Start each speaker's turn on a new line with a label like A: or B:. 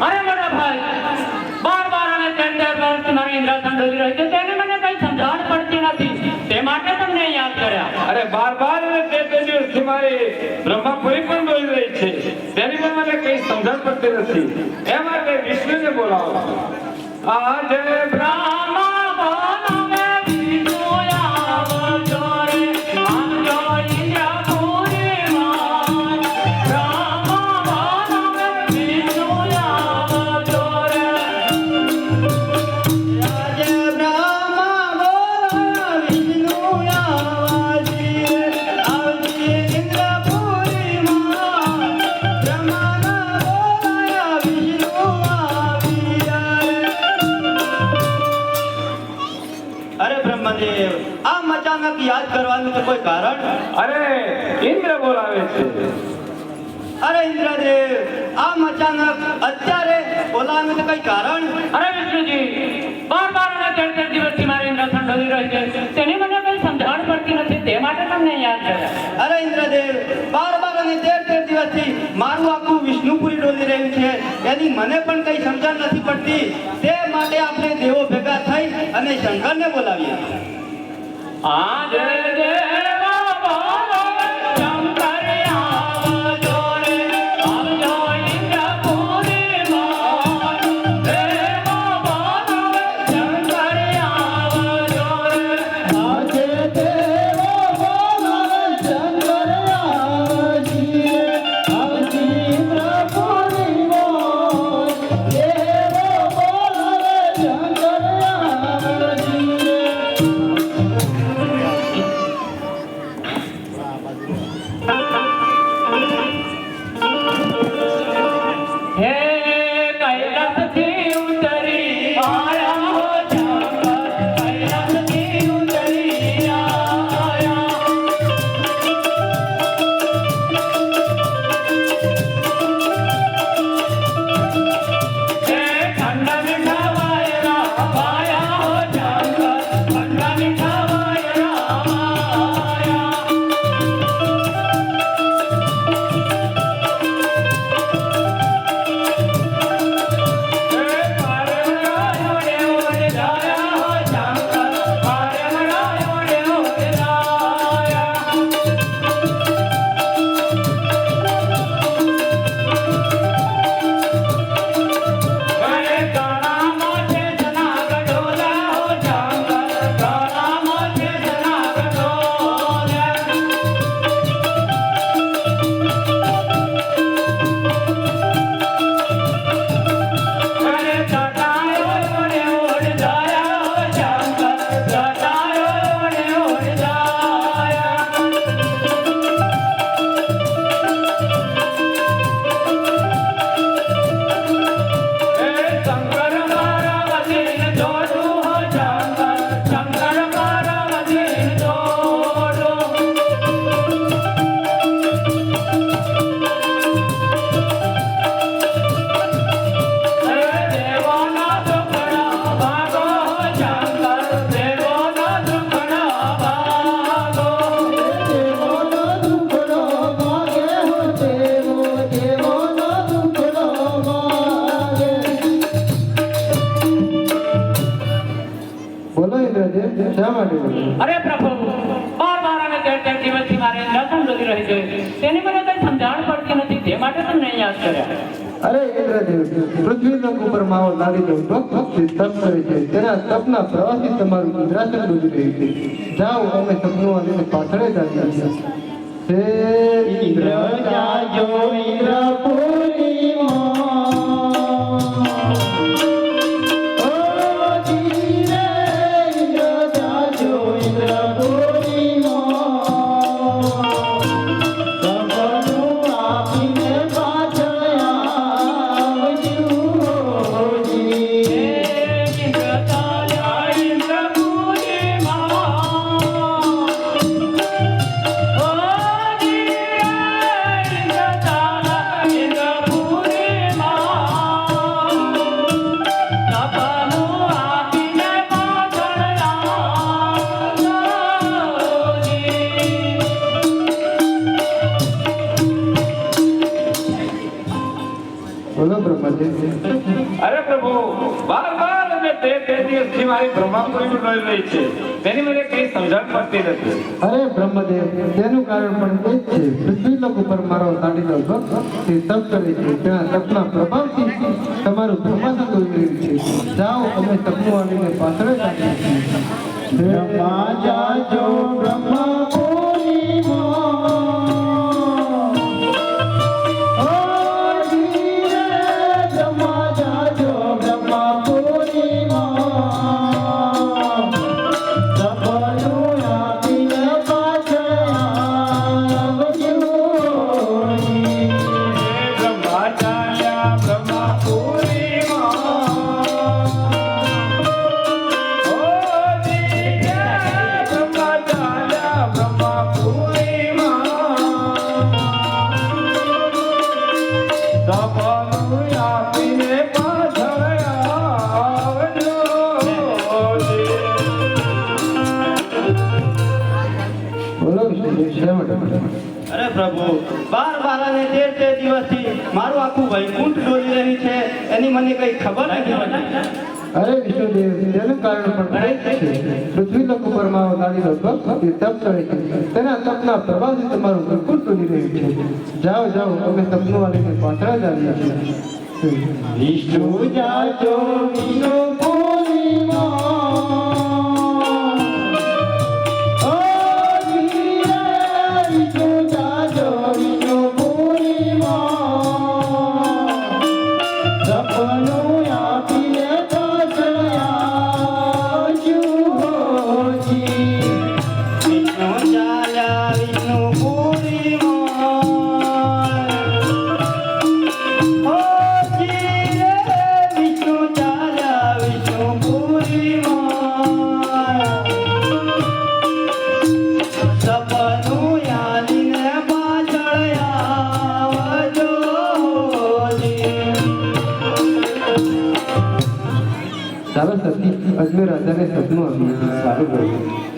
A: અરે મોટા ભાઈ બાર બાર અને તેર તેર વર્ષથી મારી ઇન્દ્રાસન ડોલી રહી છે તેને મને કઈ સમજણ પડતી નથી. તે માટે તમને યાદ કર્યા.
B: અરે બાર બાર અને તે તે દિવસથી મારી બ્રહ્માપુરી પણ બોલી રહી છે. તેની પણ મને કઈ સમજણ પડતી નથી. એ માટે વિષ્ણુને બોલાવો. આજે
C: અચાનક યાદ કરવાનું તો કોઈ કારણ?
B: અરે ઇન્દ્ર બોલાવે છે.
C: અરે ઇન્દ્રદેવ આમ અચાનક અત્યારે બોલાવાનું તો કઈ કારણ?
A: અરે વિષ્ણુજી બાર બાર અને તેર તેર દિવસથી મારે ઇન્દ્રાસન ડોલી રહી છે. તેની મને કઈ સમજણ પડતી નથી તે માટે તમને યાદ કર્યા
C: અરે ઇન્દ્રદેવ બાર બાર અને તેર તેર દિવસથી મારું આખું વિષ્ણુપુરી ડોલી રહ્યું છે. એની મને પણ કઈ સમજણ નથી પડતી. તે માટે આપણે દેવો ભેગા થઈ અને શંકરને બોલાવીએ.
A: આજે દેવા અરે પ્રભુ, બાર બાર અને તેર તેર દિવસથી મારે લસણ લગી રહી છે. તેની મને કઈ સમજાણ પડતી નથી, તે માટે તમને યાદ કર્યા.
C: અરે ઇન્દ્રદેવ પૃથ્વી લોક ઉપર માવો લાડી દઉં. ભક્તિ છે. તેના તપના પ્રવાસી તમારું ઇન્દ્રાસન ડૂબી રહ્યું જાઓ, અમે સપનું પાછળ જ
B: અરે પ્રભુ બાર બાર અને તે તે દિવસથી મારી બ્રહ્માપુરી લઈ રહી છે. તેની મને કઈ સમજણ પડતી નથી.
C: અરે બ્રહ્મદેવ તેનું કારણ પણ એ જ છે. પૃથ્વીલોક ઉપર મારો દાંડીનો ભક્ત તે તપ કરે છે. તેના તપના પ્રભાવથી તમારું બ્રહ્માસન દોરી રહ્યું છે. જાઓ અમે તપનું આવીને પાછળ
D: બ્રહ્મા જાજો બ્રહ્મા
C: બોલો
D: અરે પ્રભુ બાર બાર અને તેર તેર દિવસથી મારું આખું વૈકુંઠ ડોલી રહી છે એની મને કઈ ખબર નથી.
C: અરે વિષ્ણુદેવ તેનું કારણ પણ પૃથ્વી લોકો ઉપર મારો ભક્ત તપ કરે છે. તેના તપના પ્રભાવથી તમારું બિલકુલ તૂટી રહ્યું છે. જાઓ જાઓ અમે તપનું વાળીને પાછળ જ આવીએ છીએ.
D: વિષ્ણુ જાજો વિષ્ણુ પૂર્ણિમા
C: અજમેર રાજાને સપનું આવ્યું સારું કર્યું